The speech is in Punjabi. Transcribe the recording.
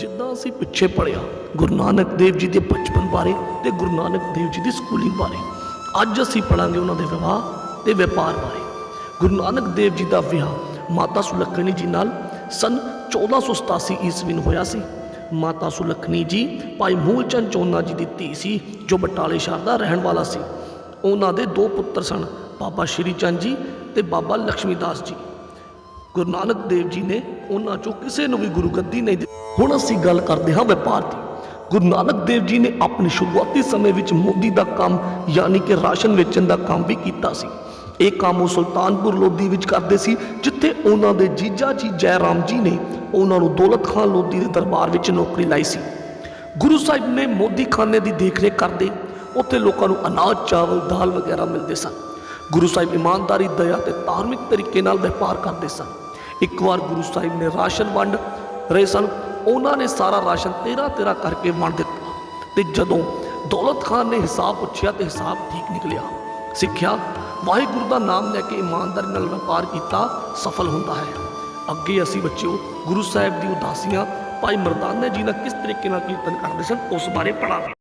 ਜਿੱਦਾਂ ਅਸੀਂ ਪਿੱਛੇ ਪੜਿਆ ਗੁਰੂ ਨਾਨਕ ਦੇਵ ਜੀ ਦੇ ਬਚਪਨ ਬਾਰੇ ਤੇ ਗੁਰੂ ਨਾਨਕ ਦੇਵ ਜੀ ਦੀ ਸਕੂਲਿੰਗ ਬਾਰੇ, ਅੱਜ ਅਸੀਂ ਪੜਾਂਗੇ ਉਹਨਾਂ ਦੇ ਵਿਵਾਹ ਤੇ ਵਪਾਰ ਬਾਰੇ। ਗੁਰੂ ਨਾਨਕ ਦੇਵ ਜੀ ਦਾ ਵਿਆਹ ਮਾਤਾ ਸੁਲੱਖਣੀ ਜੀ ਨਾਲ ਸਨ 1487 ਈਸਵੀ ਨੂੰ ਹੋਇਆ ਸੀ। ਮਾਤਾ ਸੁਲੱਖਣੀ ਜੀ ਭਾਈ ਮੂਲਚੰਦ ਚੋਨਾ ਜੀ ਦੀ ਧੀ ਸੀ, ਜੋ ਬਟਾਲੇ ਸ਼ਹਿਰ ਦਾ ਰਹਿਣ ਵਾਲਾ ਸੀ। ਉਹਨਾਂ ਦੇ ਦੋ ਪੁੱਤਰ ਸਨ, ਬਾਬਾ ਸ਼੍ਰੀ ਚੰਦ ਜੀ ਤੇ ਬਾਬਾ ਲక్ష్ਮੀ ਦਾਸ ਜੀ। ਗੁਰੂ ਨਾਨਕ ਦੇਵ ਜੀ ਨੇ ਉਹਨਾਂ ਚੋਂ ਕਿਸੇ ਨੂੰ ਵੀ ਗੁਰੂ ਗੱਦੀ ਨਹੀਂ ਦਿੱਤੀ। ਹੁਣ ਅਸੀਂ ਗੱਲ ਕਰਦੇ ਹਾਂ ਵਪਾਰ ਦੀ। ਗੁਰੂ ਨਾਨਕ ਦੇਵ ਜੀ ਨੇ ਆਪਣੇ ਸ਼ੁਰੂਆਤੀ ਸਮੇਂ ਵਿੱਚ ਮੋਦੀ ਦਾ ਕੰਮ, ਯਾਨੀ ਕਿ ਰਾਸ਼ਨ ਵੇਚਣ ਦਾ ਕੰਮ ਵੀ ਕੀਤਾ ਸੀ। ਇਹ ਕੰਮ ਉਹ ਸੁਲਤਾਨਪੁਰ ਲੋਧੀ ਵਿੱਚ ਕਰਦੇ ਸੀ, ਜਿੱਥੇ ਉਹਨਾਂ ਦੇ ਜੀਜਾ ਜੀ ਜੈ ਰਾਮ ਜੀ ਨੇ ਉਹਨਾਂ ਨੂੰ ਦੌਲਤ ਖਾਨ ਲੋਧੀ ਦੇ ਦਰਬਾਰ ਵਿੱਚ ਨੌਕਰੀ ਲਾਈ ਸੀ। ਗੁਰੂ ਸਾਹਿਬ ਨੇ ਮੋਦੀ ਖਾਨੇ ਦੀ ਦੇਖਰੇਖ ਕਰਦੇ ਉੱਥੇ ਲੋਕਾਂ ਨੂੰ ਅਨਾਜ, ਚਾਵਲ, ਦਾਲ ਵਗੈਰਾ ਮਿਲਦੇ ਸਨ। ਗੁਰੂ ਸਾਹਿਬ ਇਮਾਨਦਾਰੀ, ਦਇਆ ਤੇ ਧਾਰਮਿਕ ਤਰੀਕੇ ਨਾਲ ਵਪਾਰ ਕਰਦੇ ਸਨ। ਇੱਕ ਵਾਰ ਗੁਰੂ ਸਾਹਿਬ ਨੇ ਰਾਸ਼ਨ ਵੰਡ ਰਹੇ ਸਨ। ਉਹਨਾਂ ਨੇ ਸਾਰਾ ਰਾਸ਼ਨ 13 13 ਕਰਕੇ ਵੰਡ ਦਿੱਤਾ। ਤੇ ਜਦੋਂ ਦੌਲਤ ਖਾਨ ਨੇ ਹਿਸਾਬ ਪੁੱਛਿਆ ਤੇ ਹਿਸਾਬ ਠੀਕ ਨਿਕਲਿਆ। ਸਿੱਖਿਆ, ਵਾਹਿਗੁਰੂ ਦਾ ਨਾਮ ਲੈ ਕੇ ਇਮਾਨਦਾਰੀ ਨਾਲ ਵਪਾਰ ਕੀਤਾ, ਸਫਲ ਹੁੰਦਾ ਹੈ। ਅੱਗੇ ਅਸੀਂ ਬੱਚਿਓ, ਗੁਰੂ ਸਾਹਿਬ ਦੀ ਉਦਾਸੀਆਂ, ਭਾਈ ਮਰਦਾਨੇ ਜੀ ਨਾਲ ਕਿਸ ਤਰੀਕੇ ਨਾਲ ਕੀਰਤਨ ਕਰਦੇ ਸਨ, ਉਸ ਬਾਰੇ ਪੜਾਂਗੇ